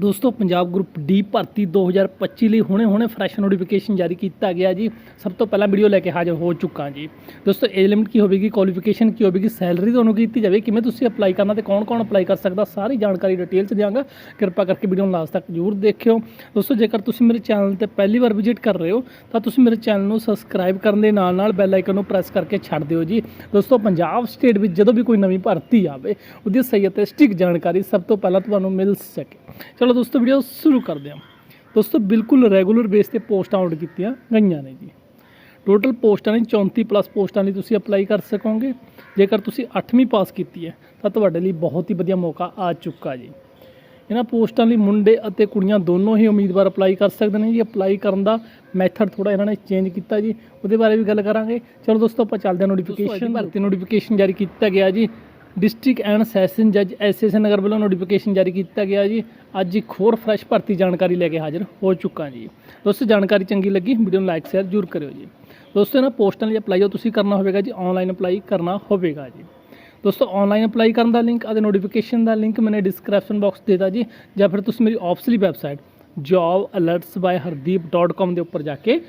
ਦੋਸਤੋ, Punjab group D ਭਰਤੀ 2025 ਲਈ ਹੁਣੇ-ਹੁਣੇ ਫਰੈਸ਼ ਨੋਟੀਫਿਕੇਸ਼ਨ ਜਾਰੀ ਕੀਤਾ ਗਿਆ ਜੀ। ਸਭ ਤੋਂ ਪਹਿਲਾਂ ਵੀਡੀਓ ਲੈ ਕੇ ਹਾਜ਼ਰ ਹੋ ਚੁੱਕਾ ਜੀ। ਦੋਸਤੋ ਏਜ ਲਿਮਿਟ ਕੀ ਹੋਵੇਗੀ ਕੁਆਲੀਫਿਕੇਸ਼ਨ ਕੀ ਹੋਵੇਗੀ ਸੈਲਰੀ ਤੁਹਾਨੂੰ ਕੀ ਦਿੱਤੀ ਜਾਵੇ, ਕਿਵੇਂ ਤੁਸੀਂ ਅਪਲਾਈ ਕਰਨਾ ਤੇ ਕੌਣ-ਕੌਣ ਅਪਲਾਈ ਕਰ ਸਕਦਾ, ਸਾਰੀ ਜਾਣਕਾਰੀ ਡਿਟੇਲ ਚ ਦਿਆਂਗਾ। ਕਿਰਪਾ ਕਰਕੇ ਵੀਡੀਓ ਨੂੰ ਲਾਸਟ ਤੱਕ ਜ਼ਰੂਰ ਦੇਖਿਓ। ਦੋਸਤੋ, ਜੇਕਰ ਤੁਸੀਂ ਮੇਰੇ ਚੈਨਲ ਤੇ ਪਹਿਲੀ ਵਾਰ ਵਿਜ਼ਿਟ ਕਰ ਰਹੇ ਹੋ, ਤਾਂ ਤੁਸੀਂ ਮੇਰੇ ਚੈਨਲ ਨੂੰ ਸਬਸਕ੍ਰਾਈਬ ਕਰਨ ਦੇ ਨਾਲ-ਨਾਲ ਬੈਲ ਆਈਕਨ ਨੂੰ ਪ੍ਰੈਸ ਕਰਕੇ ਛੱਡ ਦਿਓ ਜੀ। ਦੋਸਤੋ, ਪੰਜਾਬ ਸਟੇਟ ਵਿੱਚ ਜਦੋਂ ਵੀ ਕੋਈ ਨਵੀਂ ਭਰਤੀ ਆਵੇ, ਉਹਦੀ ਸਹੀ ਅਤੇ ਸਟਿਕ ਜਾਣਕਾਰੀ ਸਭ ਤੋਂ ਪਹਿਲਾਂ ਤੁਹਾਨੂੰ ਮਿਲ ਸਕੇ। ਚਲੋ ਦੋਸਤੋ ਵੀਡੀਓ ਸ਼ੁਰੂ ਕਰਦੇ ਹਾਂ। ਦੋਸਤੋ ਬਿਲਕੁਲ ਰੈਗੂਲਰ ਬੇਸ ਤੇ ਪੋਸਟਾਂ ਆਊਟ ਕੀਤੀਆਂ ਗਈਆਂ ਨੇ ਜੀ। ਟੋਟਲ ਪੋਸਟਾਂ ਨੇ 34 ਪਲੱਸ ਪੋਸਟਾਂ ਲਈ ਤੁਸੀਂ ਅਪਲਾਈ ਕਰ ਸਕੋਗੇ। ਜੇਕਰ ਤੁਸੀਂ 8ਵੀਂ ਪਾਸ ਕੀਤੀ ਹੈ ਤਾਂ ਤੁਹਾਡੇ ਲਈ ਬਹੁਤ ਹੀ ਵਧੀਆ ਮੌਕਾ ਆ ਚੁੱਕਾ ਜੀ। ਇਹਨਾਂ ਪੋਸਟਾਂ ਲਈ ਮੁੰਡੇ ਅਤੇ ਕੁੜੀਆਂ ਦੋਨੋਂ ਹੀ ਉਮੀਦਵਾਰ ਅਪਲਾਈ ਕਰ ਸਕਦੇ ਨੇ ਜੀ। ਅਪਲਾਈ ਕਰਨ ਦਾ ਮੈਥਡ ਥੋੜਾ ਇਹਨਾਂ ਨੇ ਚੇਂਜ ਕੀਤਾ ਜੀ। ਉਹਦੇ ਬਾਰੇ ਵੀ ਗੱਲ ਕਰਾਂਗੇ। ਚਲੋ ਦੋਸਤੋ ਆਪਾਂ ਚੱਲਦੇ ਹਾਂ ਨੋਟੀਫਿਕੇਸ਼ਨ ਭਰਤੀ ਨੋਟੀਫਿਕੇਸ਼ਨ ਜਾਰੀ ਕੀਤਾ ਗਿਆ ਜੀ। ਡਿਸਟ੍ਰਿਕਟ ਐਂਡ ਸੈਸ਼ਨ ਜੱਜ ਐਸਐਸ ਨਗਰ ਵੱਲੋਂ ਨੋਟੀਫਿਕੇਸ਼ਨ ਜਾਰੀ ਕੀਤਾ ਗਿਆ ਜੀ। ਅੱਜ ਇੱਕ ਹੋਰ ਫਰੈਸ਼ ਭਰਤੀ ਜਾਣਕਾਰੀ ਲੈ ਕੇ ਹਾਜ਼ਰ ਹੋ ਚੁੱਕਾ ਜੀ। ਦੋਸਤੋ, ਜਾਣਕਾਰੀ ਚੰਗੀ ਲੱਗੀ ਵੀਡੀਓ ਨੂੰ ਲਾਈਕ ਸ਼ੇਅਰ ਜ਼ਰੂਰ ਕਰਿਓ ਜੀ। ਦੋਸਤੋ, ਇਹਨਾਂ ਪੋਸਟਾਂ ਲਈ ਅਪਲਾਈ ਜੋ ਤੁਸੀਂ ਕਰਨਾ ਹੋਵੇਗਾ ਜੀ ਆਨਲਾਈਨ ਅਪਲਾਈ ਕਰਨਾ ਹੋਵੇਗਾ ਜੀ। ਦੋਸਤੋ ਆਨਲਾਈਨ ਅਪਲਾਈ ਕਰਨ ਦਾ ਲਿੰਕ ਅਤੇ ਨੋਟੀਫਿਕੇਸ਼ਨ ਦਾ ਲਿੰਕ ਮੈਨੇ ਡਿਸਕ੍ਰਿਪਸ਼ਨ ਬਾਕਸ ਦੇ ਦਿੱਤਾ ਜੀ। ਜਾਂ ਫਿਰ ਤੁਸੀਂ ਮੇਰੀ ਆਫਸਲੀ ਵੈਬਸਾਈਟ jobalertsbyhardeep.com ਦੇ ਉੱਪਰ ਜਾ ਕੇ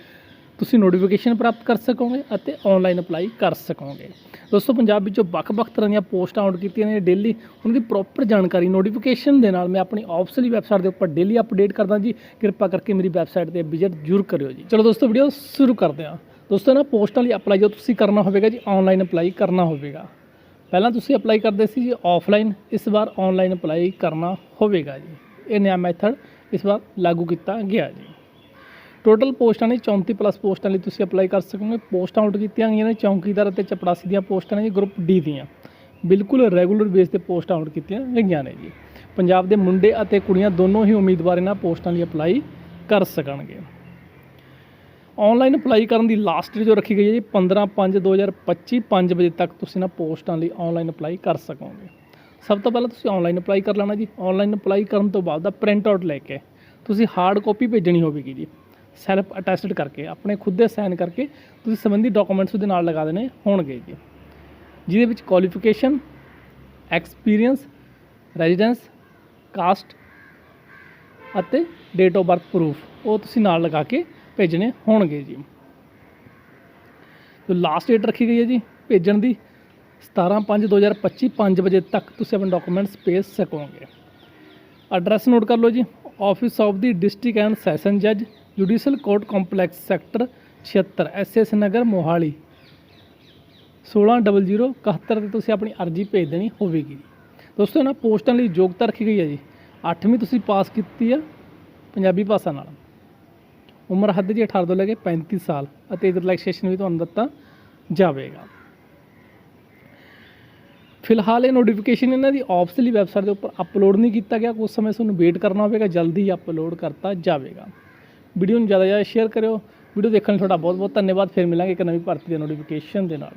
ਤੁਸੀਂ ਨੋਟੀਫਿਕੇਸ਼ਨ ਪ੍ਰਾਪਤ ਕਰ ਸਕੋਗੇ ਅਤੇ ਆਨਲਾਈਨ ਅਪਲਾਈ ਕਰ ਸਕੋਗੇ। ਦੋਸਤੋ, ਪੰਜਾਬ ਵਿੱਚੋਂ ਵੱਖ-ਵੱਖ ਤਰ੍ਹਾਂ ਦੀਆਂ ਪੋਸਟਾਂ ਆਊਟ ਕੀਤੀਆਂ ਨੇ ਡੇਲੀ ਉਹਨਾਂ ਦੀ ਪ੍ਰੋਪਰ ਜਾਣਕਾਰੀ ਨੋਟੀਫਿਕੇਸ਼ਨ ਦੇ ਨਾਲ ਮੈਂ ਆਪਣੀ ਆਫਸਲੀ ਵੈਬਸਾਈਟ ਦੇ ਉੱਪਰ ਡੇਲੀ ਅਪਡੇਟ ਕਰਦਾ ਜੀ। ਕਿਰਪਾ ਕਰਕੇ ਮੇਰੀ ਵੈਬਸਾਈਟ ਤੇ ਵਿਜ਼ਿਟ ਜ਼ਰੂਰ ਕਰਿਓ ਜੀ। ਚਲੋ ਦੋਸਤੋ ਵੀਡੀਓ ਸ਼ੁਰੂ ਕਰਦੇ ਹਾਂ। ਦੋਸਤੋ, ਨਾ ਪੋਸਟਾਂ ਲਈ ਅਪਲਾਈ ਜੋ ਤੁਸੀਂ ਕਰਨਾ ਹੋਵੇਗਾ ਜੀ ਆਨਲਾਈਨ ਅਪਲਾਈ ਕਰਨਾ ਹੋਵੇਗਾ। ਪਹਿਲਾਂ ਤੁਸੀਂ ਅਪਲਾਈ ਕਰਦੇ ਸੀ ਜੀ ਆਫਲਾਈਨ ਇਸ ਵਾਰ ਆਨਲਾਈਨ ਅਪਲਾਈ ਕਰਨਾ ਹੋਵੇਗਾ ਜੀ। ਇਹ ਨਵਾਂ ਮੈਥਡ ਇਸ ਵਾਰ ਲਾਗੂ ਕੀਤਾ ਗਿਆ ਜੀ। ਟੋਟਲ ਪੋਸਟਾਂ ਨੇ 34 ਪਲੱਸ ਪੋਸਟਾਂ ਲਈ ਤੁਸੀਂ ਅਪਲਾਈ ਕਰ ਸਕੋਗੇ। ਪੋਸਟਾਂ ਆਊਟ ਕੀਤੀਆਂ ਗਈਆਂ ਨੇ ਚੌਂਕੀਦਾਰ ਅਤੇ ਚਪੜਾਸੀ ਦੀਆਂ ਪੋਸਟਾਂ ਨੇ ਜੀ ਗਰੁੱਪ ਡੀ ਦੀਆਂ। ਬਿਲਕੁਲ ਰੈਗੂਲਰ ਬੇਸ ਤੇ ਪੋਸਟਾਂ ਆਊਟ ਕੀਤੀਆਂ ਗਈਆਂ ਨੇ ਜੀ। ਪੰਜਾਬ ਦੇ ਮੁੰਡੇ ਅਤੇ ਕੁੜੀਆਂ ਦੋਨੋਂ ਹੀ ਉਮੀਦਵਾਰ ਇਹਨਾਂ ਪੋਸਟਾਂ ਲਈ ਅਪਲਾਈ ਕਰ ਸਕਣਗੇ। ਆਨਲਾਈਨ ਅਪਲਾਈ ਕਰਨ ਦੀ ਲਾਸਟ ਡੇਟ ਜੋ ਰੱਖੀ ਗਈ ਹੈ ਜੀ 15/5/2025 5 ਵਜੇ ਤੱਕ ਤੁਸੀਂ ਇਹਨਾਂ ਪੋਸਟਾਂ ਲਈ ਆਨਲਾਈਨ ਅਪਲਾਈ ਕਰ ਸਕੋਗੇ। ਸਭ ਤੋਂ ਪਹਿਲਾਂ ਤੁਸੀਂ ਆਨਲਾਈਨ ਅਪਲਾਈ ਕਰ ਲੈਣਾ ਜੀ। ਆਨਲਾਈਨ ਅਪਲਾਈ ਕਰਨ ਤੋਂ ਬਾਅਦ ਦਾ ਪ੍ਰਿੰਟ ਆਊਟ ਲੈ ਕੇ ਤੁਸੀਂ ਹਾਰਡ ਕਾਪੀ ਭੇਜਣੀ ਹੋਵੇਗੀ ਜੀ। ਸੈਲਫ ਅਟੈਸਟਡ ਕਰਕੇ, ਆਪਣੇ ਖੁਦ ਦੇ ਸਾਈਨ ਕਰਕੇ ਤੁਸੀਂ ਸੰਬੰਧੀ ਡਾਕੂਮੈਂਟਸ ਉਹਦੇ ਨਾਲ ਲਗਾ ਦੇਣੇ ਹੋਣਗੇ ਜੀ। ਜਿਹਦੇ ਵਿੱਚ ਕੁਆਲੀਫਿਕੇਸ਼ਨ ਐਕਸਪੀਰੀਅੰਸ ਰੈਜ਼ੀਡੈਂਸ ਕਾਸਟ ਅਤੇ ਡੇਟ ਆਫ ਬਰਥ ਪ੍ਰੂਫ ਉਹ ਤੁਸੀਂ ਨਾਲ ਲਗਾ ਕੇ ਭੇਜਣੇ ਹੋਣਗੇ ਜੀ। ਜੋ ਲਾਸਟ ਡੇਟ ਰੱਖੀ ਗਈ ਹੈ ਜੀ, ਭੇਜਣ ਦੀ 17/5/2025 5 ਵਜੇ ਤੱਕ ਤੁਸੀਂ ਆਪਣੇ ਡਾਕੂਮੈਂਟਸ ਭੇਜ ਸਕੋਗੇ। ਐਡਰੈਸ ਨੋਟ ਕਰ ਲਓ ਜੀ office of the district and session ਜੱਜ judicial court complex sector 76 SS Nagar, Mohali. 160071 ਤੇ ਤੁਸੀਂ ਆਪਣੀ ਅਰਜ਼ੀ ਭੇਜ ਦੇਣੀ ਹੋਵੇਗੀ। ਦੋਸਤੋ, ਇਹਨਾਂ ਪੋਸਟਾਂ ਲਈ ਯੋਗਤਾ ਰੱਖੀ ਗਈ ਹੈ ਜੀ। 8ਵੀਂ ਤੁਸੀਂ ਪਾਸ ਕੀਤੀ ਆ ਪੰਜਾਬੀ ਭਾਸ਼ਾ ਨਾਲ। ਉਮਰ ਹੱਦ ਜੀ 18 ਤੋਂ ਲੈ ਕੇ 35 ਸਾਲ ਅਤੇ ਰਿਲੈਕਸੇਸ਼ਨ ਵੀ ਤੁਹਾਨੂੰ ਦਿੱਤਾ ਜਾਵੇਗਾ। ਫਿਲਹਾਲ ਇਹ ਨੋਟੀਫਿਕੇਸ਼ਨ ਇਹਨਾਂ ਦੀ ਆਫਸਲੀ ਵੈਬਸਾਈਟ ਦੇ ਉੱਪਰ ਅਪਲੋਡ ਨਹੀਂ ਕੀਤਾ ਗਿਆ। ਕੁਝ ਸਮੇਂ ਤੁਹਾਨੂੰ ਵੇਟ ਕਰਨਾ ਹੋਵੇਗਾ। ਜਲਦੀ ਹੀ ਅਪਲੋਡ ਕਰਤਾ ਜਾਵੇਗਾ। ਵੀਡੀਓ ਨੂੰ ਜ਼ਿਆਦਾ ਜ਼ਿਆਦਾ ਸ਼ੇਅਰ ਕਰਿਓ। ਵੀਡੀਓ ਦੇਖਣ ਲਈ ਤੁਹਾਡਾ ਬਹੁਤ ਬਹੁਤ ਧੰਨਵਾਦ। ਫਿਰ ਮਿਲਾਂਗੇ ਇੱਕ ਨਵੀਂ ਭਰਤੀ ਦੇ ਨੋਟੀਫਿਕੇਸ਼ਨ ਦੇ ਨਾਲ।